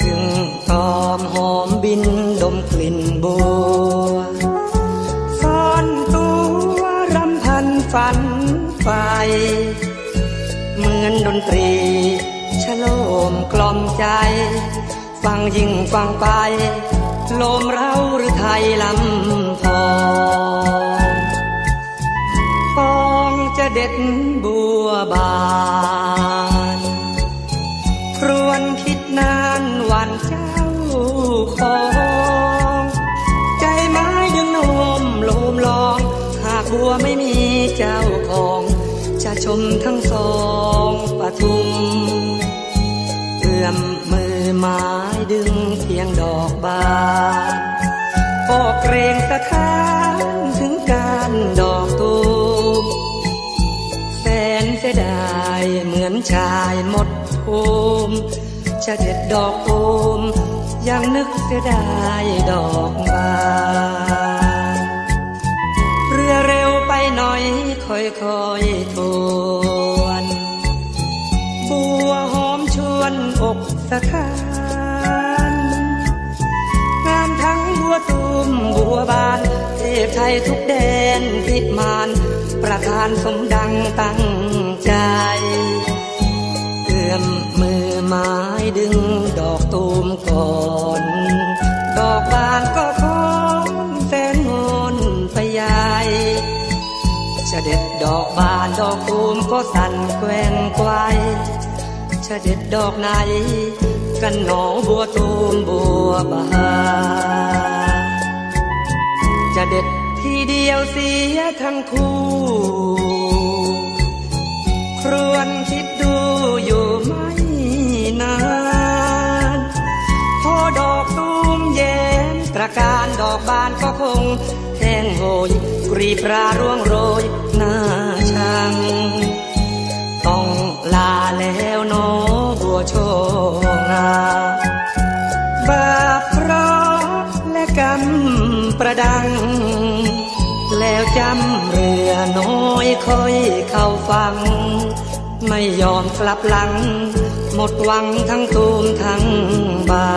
พึ่งตอมหอมบินดมกลิ่นบัวซ่อนตัวรำพันฝันไฟเหมือนดนตรีชโลมกล่อมใจ ฟังยิ่งฟังไป ลมเราหรือไทยลำพองฟองจะเด็ดบัวบาน คิดนานหวันเจ้าของ ใจไม้ดึงโนมโลมลอง หากบัวไม่มีเจ้าของ จะชมทั้งสองปทุมเอื้อมมือไม้ดึงเพียงดอกบานก็เกรงสะท้านถึงการดอกตูมแสนเสียดายเหมือนชายหมดภูมิ จะเด็ดดอกตูมยังนึกเสียดายดอกบานเรือเร็วไปหน่อยค่อยๆทวนบัวหอมชวนอกสะท้านงามทั้งบัวตูมบัวบานเทพไทยทุกแดนพิมานประธานสมดังตั้งใจเอื้อม ก่อน ดอกบานก็คอนแสนงอนไปใหญ่จะเด็ดดอกบานดอกตูมก็สั่นแกว่งไกวจะเด็ดดอกไหน กันหนอบัวตูมบัวบานจะเด็ดทีเดียวเสียทั้งคู่ครวนคิดดูอยู่ไม่นาน ดอกตูมแย้มตระการดอกบานก็คงแห้งโหยกรีบราร่วงโรยหน้าชังต้องลาแล้วเนอบัวโชงาบาปเพราะและกรรมประดัง แล้วจำเรือน้อยค่อยเข้าฟัง ไม่ยอมกลับหลัง หมดหวังทั้งตูมทั้งบา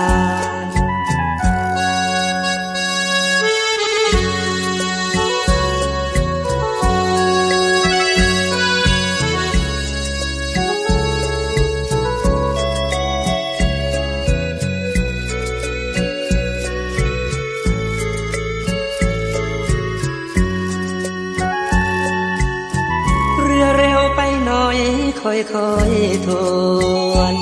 น ค่อยค่อยทวน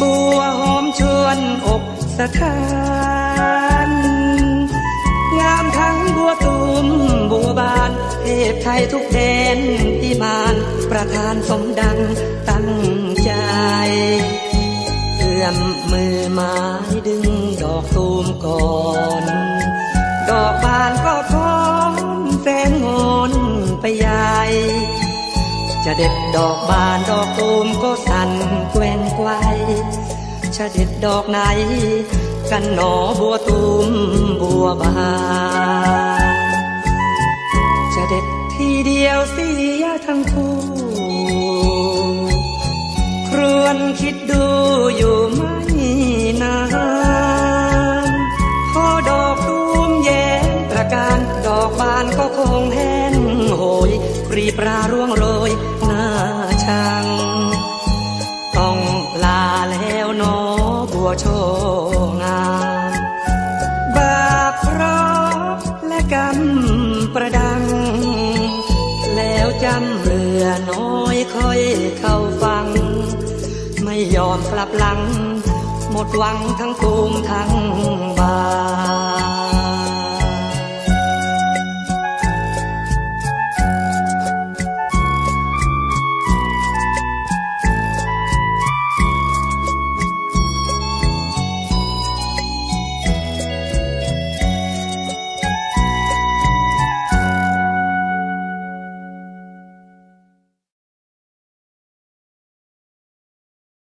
บัวหอมชวนอกสะท้านงามทั้งบัวตูมบัวบานเทพไทยทุกแดนพิมานประธานสมดังตั้งใจเอื้อมมือไม้ดึงดอกตูมก่อนดอกบานก็พร้อมแสนงอนไปใหญ่ จะเด็ดดอกบานดอกตูมก็สั่นแกว่งไกวจะเด็ดดอกไหน กันหนอบัวตูมบัวบานจะเด็ดทีเดียวเสียทั้งคู่ครวนคิดดูอยู่ไม่นานพอดอกตูมแย้มตระการดอกบานก็คงแห้งโหยปรีปราร่วงโรย วโชงามบาปเพราะและกรรมประดัง แล้วจำเรือน้อยค่อยเข้าฟัง ไม่ยอมกลับหลัง หมดหวังทั้งภูมทั้งบาน